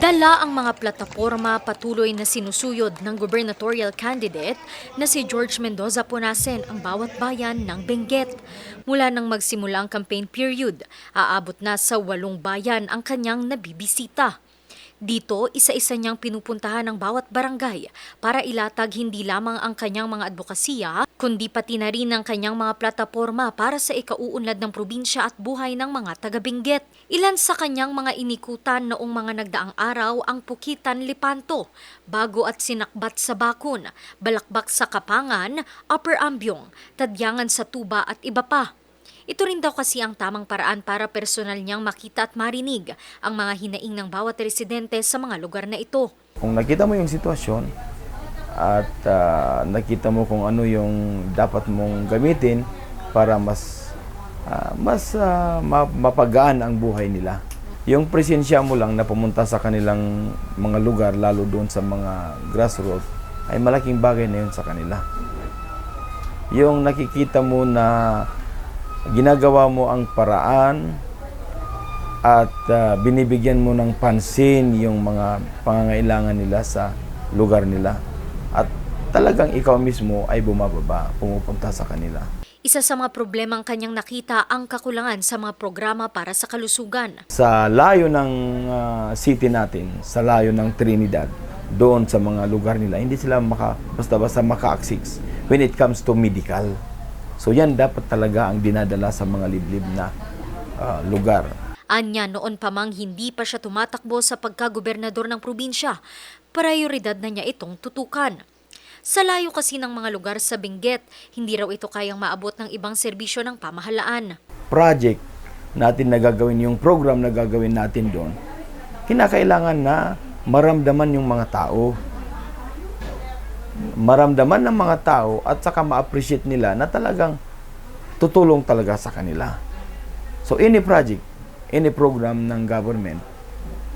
Dala ang mga plataporma patuloy na sinusuyod ng gubernatorial candidate na si George Mendoza Punasen ang bawat bayan ng Benguet. Mula nang magsimula ang campaign period, aabot na sa walong bayan ang kanyang nabibisita. Dito, isa-isa niyang pinupuntahan ng bawat barangay para ilatag hindi lamang ang kanyang mga advokasya, kundi pati na rin ang kanyang mga plataporma para sa ikauunlad ng probinsya at buhay ng mga taga-Benguet. Ilan sa kanyang mga inikutan noong mga nagdaang araw ang Pukitan Lipanto, Bago at Sinakbat sa Bakun, Balakbak sa Kapangan, Upper Ambyong, Tadyangan sa Tuba at iba pa. Ito rin daw kasi ang tamang paraan para personal niyang makita at marinig ang mga hinaing ng bawat residente sa mga lugar na ito. Kung nakita mo yung sitwasyon at ah, nakita mo kung ano yung dapat mong gamitin para mas ah, mas ma- mapagaan ang buhay nila. Yung presensya mo lang na pumunta sa kanilang mga lugar, lalo doon sa mga grassroots, ay malaking bagay na yun sa kanila. Yung nakikita mo na ginagawa mo ang paraan at ah, binibigyan mo ng pansin yung mga pangangailangan nila sa lugar nila. At talagang ikaw mismo ay bumababa, pumupunta sa kanila. Isa sa mga problemang kanyang nakita ang kakulangan sa mga programa para sa kalusugan. Sa layo ng ah, city natin, sa layo ng Trinidad, doon sa mga lugar nila, hindi sila maka, basta-basta maka-access when it comes to medical. So yan dapat talaga ang dinadala sa mga liblib na ah, lugar. Anya noon pa mang hindi pa siya tumatakbo sa pagkagobernador ng probinsya, prioridad na niya itong tutukan. Sa layo kasi ng mga lugar sa Benguet, hindi raw ito kayang maabot ng ibang serbisyo ng pamahalaan. project natin na gagawin, yung program na gagawin natin doon, kinakailangan na maramdaman yung mga tao. Maramdaman ng mga tao at saka ma-appreciate nila na talagang tutulong talaga sa kanila. So any project, any program ng government,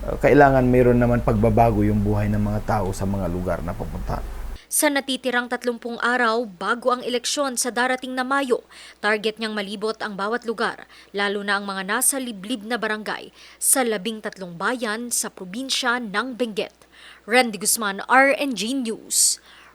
uh, kailangan mayroon naman pagbabago yung buhay ng mga tao sa mga lugar na pupunta. Sa natitirang 30 araw bago ang eleksyon sa darating na Mayo, target niyang malibot ang bawat lugar, lalo na ang mga nasa liblib na barangay sa labing tatlong bayan sa probinsya ng Benguet. Randy Guzman, RNG News.